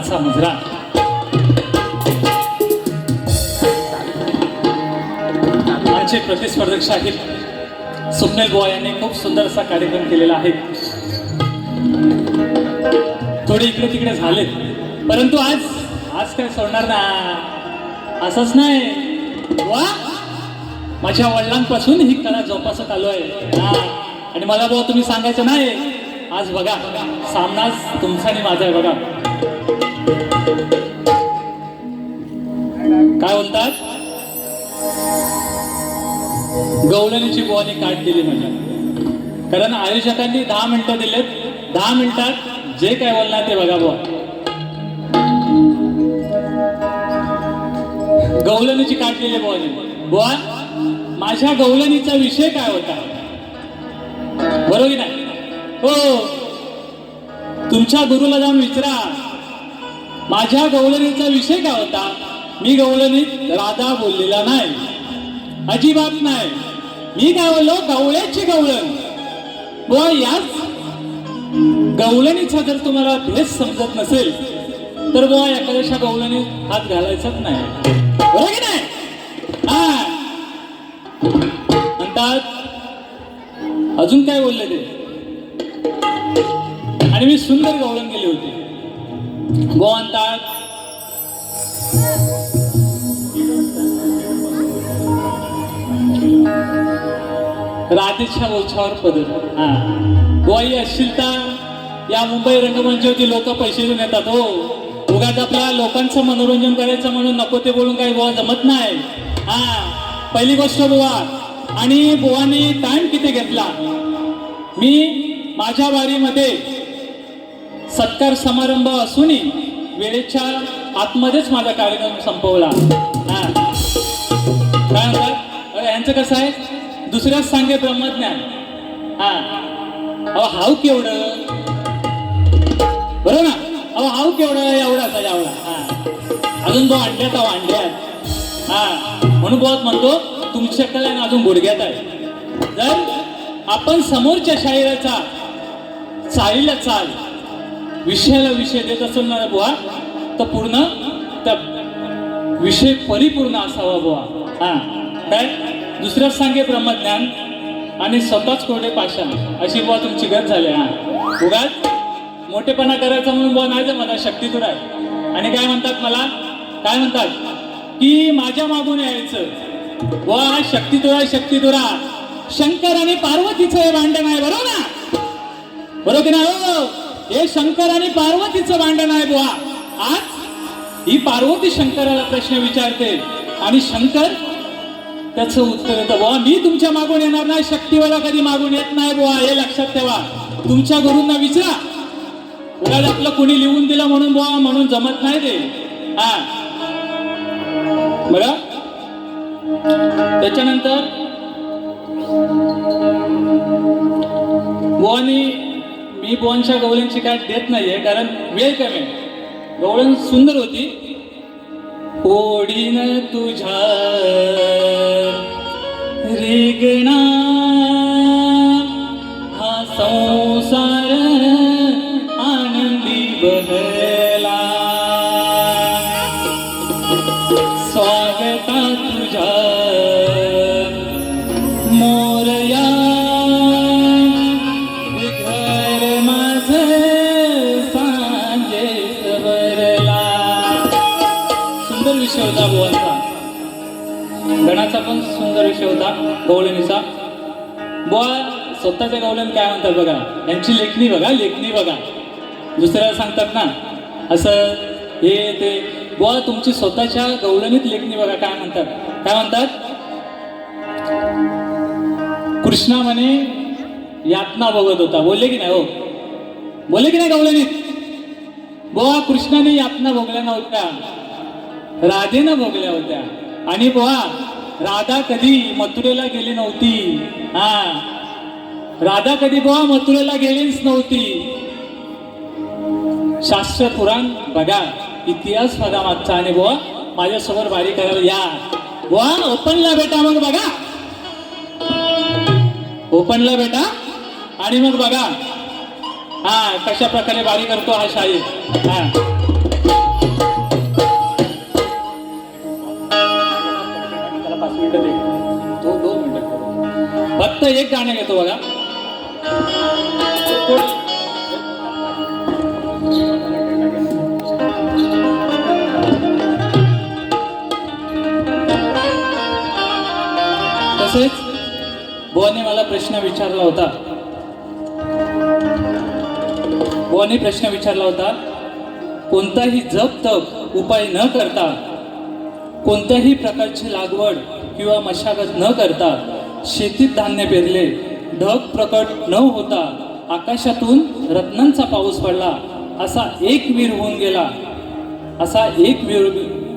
मनाचा मुजरा. आमचे प्रतिस्पर्धक शाहीर सुमनेल बुवा यांनी खूप सुंदर असा कार्यक्रम केलेला आहे. थोडे इकडे तिकडे झाले. परंतु आज आज काय सोडणार ना? असंच नाही. वा माझ्या वडिलांपासून ही कला जोपासत आलो आहे आणि मला बुवा तुम्ही सांगायचं नाही. आज बघा सामनाच तुमचा आणि माझा आहे बघा. काय बोलतात? गवळणीची बुवानी काट दिली म्हणजे. कारण आयोजकांनी दहा मिनिटं दिलेत. दहा मिनिटात जे काय बोलणार ते बघा बुवा. गवलनीची काढलेली बुवानी. बुवा माझ्या गवलनीचा विषय काय होता? बरोबर नाही? हो. तुमच्या गुरुला जाऊन विचारा. माझ्या गवळणीचा विषय काय होता? मी गवळणीत राधा बोललेला नाही. अजिबात नाही. मी काय बोललो? गवळ्याची गवळण. बुवा याच गवळणीचा जर तुम्हाला भेद समजत नसेल तर बुवा एखाद्याच्या गवळणीत हात घालायचाच नाही. बरोबर की नाही? हा. म्हणतात अजून काय बोलले ते? आणि मी सुंदर गवळण गेली होती. गोवन ताळ राधेच्या ओछावर पदर हा. बुवाई असशील तर या मुंबई रंगमंचावरती लोक पैसे घेऊन येतात हो. उगाच आपल्या लोकांचं मनोरंजन करायचं म्हणून नको ते बोलून काही बुवा जमत नाही. हा. पहिली गोष्ट बुवा आणि बुवाने टाइम किती घेतला? मी माझ्या वारीमध्ये सत्कार समारंभ असूनही वेळेच्या आतमध्येच माझा कार्यक्रम संपवला. हा. काय म्हणतात अरे यांचं कसं आहे? दुसऱ्याच सांगे ब्रह्मज्ञान. हा. अहो हाव केवढं? बरोबर ना? अहो हाव केवढं? एवढाच आहे एवढा हा. अजून तो अंड्यात अहो अंड्यात हा. म्हणून बहुत म्हणतो तुमच्याकडे कल्याण अजून गुडघ्यात आहे. जर आपण समोरच्या शाहिराचा चालीला चाल विषयाला विषय देत असेल ना बुवा. तर पूर्ण त्या विषय परिपूर्ण असावा बुवा. हा. काय? दुसऱ्याच सांगे ब्रह्मज्ञान आणि स्वतःच कोरडे पाषाण. अशी बुवा तुमची गत झाली हा. उगाच मोठेपणा करायचा म्हणून बुवा नाही मला शक्तीतूर आहे? आणि काय म्हणतात मला? काय म्हणतात? की माझ्या मागून यायचं. बुवा हा शक्तीतुरा शक्तीतुरा शंकर आणि पार्वतीचं हे भांडण आहे बरोबर ना? बरोबर की नाही हो? हे शंकर आणि पार्वतीचं भांडण आहे बुवा. आज ही पार्वती शंकराला प्रश्न विचारते आणि शंकर त्याचं उत्तर येतं बुवा मी तुमच्या मागून येणार नाही शक्तीवाला कधी मागून येत नाही बुवा हे लक्षात ठेवा. तुमच्या गुरूंना विचारा. उलट आपलं कोणी लिहून दिलं म्हणून बुवा म्हणून जमत नाही ते. हा. बघा त्याच्यानंतर बुवानी मी बुवांच्या गवळींची काय देत नाहीये कारण वेळ कमी गवळण सुंदर होती. ओढीन तुझ्या रिगणा सुंदर विषय होता बुवांचा. गणाचा पण सुंदर विषय होता गवळणीचा. बुवा स्वतःच्या गवळण काय म्हणतात बघा यांची लेखणी बघा लेखणी बघा. दुसऱ्याला सांगतात ना असं हे ते बुवा तुमची स्वतःच्या गवळणीत लेखणी बघा काय म्हणतात. काय म्हणतात? कृष्णा म्हणे यातना बघत होता. बोलले की नाही हो? बोलले की नाही गवळणीत? बुवा कृष्णाने यातना भोगल्या नव्हत्या. राधेनं भोगल्या होत्या. आणि बुवा राधा कधी मथुरेला गेली नव्हती. हा. राधा कधी बुवा मथुरेला गेलीच नव्हती. शास्त्र पुराण बघा इतिहास बघा मागचा आणि बुवा माझ्यासमोर बारी करायला या. बुवा ओपनला बेटा मग बघा. ओपनला बेटा आणि मग बघा. हा कशा प्रकारे बारी करतो हा शाही. हा. फक्त एक गाणं घेतो बघा. तसेच बोने मला प्रश्न विचारला होता. बोने प्रश्न विचारला होता कोणताही जप तप उपाय न करता कोणत्याही प्रकारची लागवड किंवा मशागत न करता शेतीत धान्य पेरले. ढग प्रकट न होता आकाशातून रत्नांचा पाऊस पडला. असा एक वीर होऊन गेला. असा एक वीर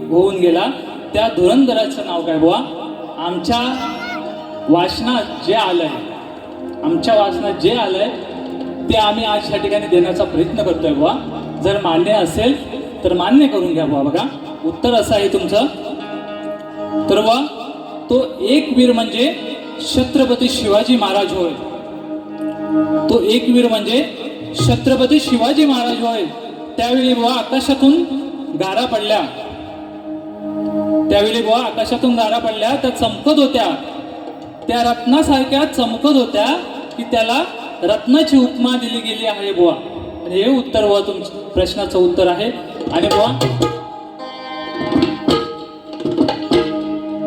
होऊन गेला. त्या धुरंधराचं नाव काय बुवा? आमच्या वाचनात जे आलंय आमच्या वाचनात जे आलंय ते आम्ही आज या ठिकाणी देण्याचा प्रयत्न करतोय बुवा. जर मान्य असेल तर मान्य करून घ्या बुवा बघा. उत्तर असं आहे तुमचं. तर बुवा तो एक वीर म्हणजे छत्रपती शिवाजी महाराज होय. तो एक वीर म्हणजे छत्रपती शिवाजी महाराज होय. त्यावेळी बुवा आकाशातून गारा पडल्या. त्यावेळी बुवा आकाशातून गारा पडल्या त्या चमकत होत्या. त्या रत्नासारख्या चमकत होत्या की त्याला रत्नाची उपमा दिली गेली आहे बुवा. आणि हे उत्तर बुवा तुमच्या प्रश्नाचं उत्तर आहे. आणि बुवा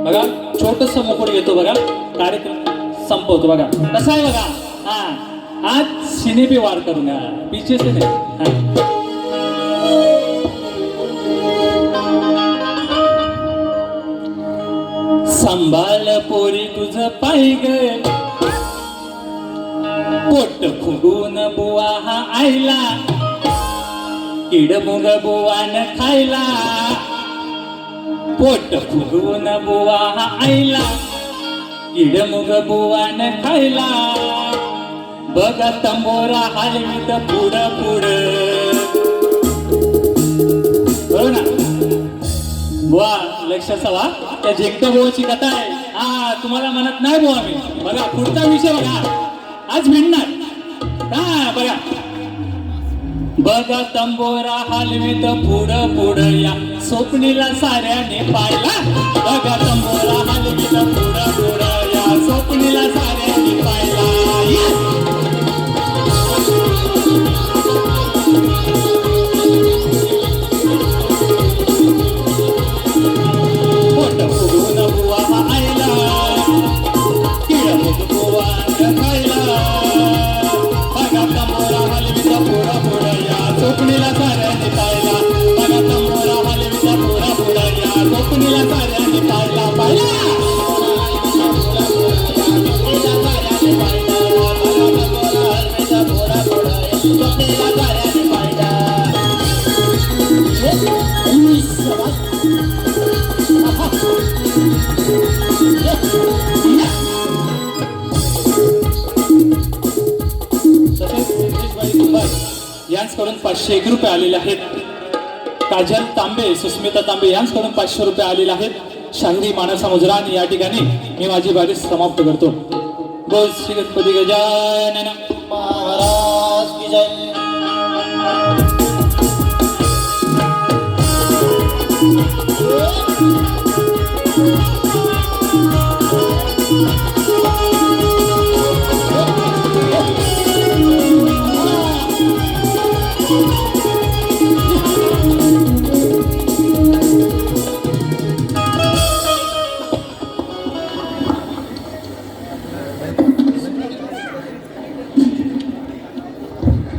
बघा. छोटस मुकुट घेतो बघा. कार्यक्रम संपवतो बघा. कसं आहे बघा? हा. आज सिनेपी वार करून घ्या पीछे नाही सांभाळ पोरी तुझ पाय ग. पोट फुगून बुवा हा आईला. किडमुग बुवान खायला. पोट फुगवून बुवा हा आईला. किडमुग बुवान खायला. बघ तंबोरा हलवीत पुढ पुढ. बरोबर ना? बुवा लक्ष सवा त्या जेंका बुवाची कथा आहे. हा तुम्हाला म्हणत नाही बुवा मी. बघा पुढचा विषय बघा. आज भिडणार. हा बघा. बघा तंबोरा हलवीत पुढं पुढं या. स्वप्नीला साऱ्याने पाहिला. बघा तंबोरा हलवीत पुढं पुढं या. स्वप्नीला साऱ्याने पाहिला. साऱ्याने पाहिला पाहिला पाचशे एक रुपये आलेले आहेत. काजल तांबे सुस्मिता तांबे यांचकडून पाचशे रुपये आलेले आहेत. शांती मानसा मुजरा आणि या ठिकाणी मी माझी बारी समाप्त करतो. बोल श्री गणपती गजानन महाराज की जय.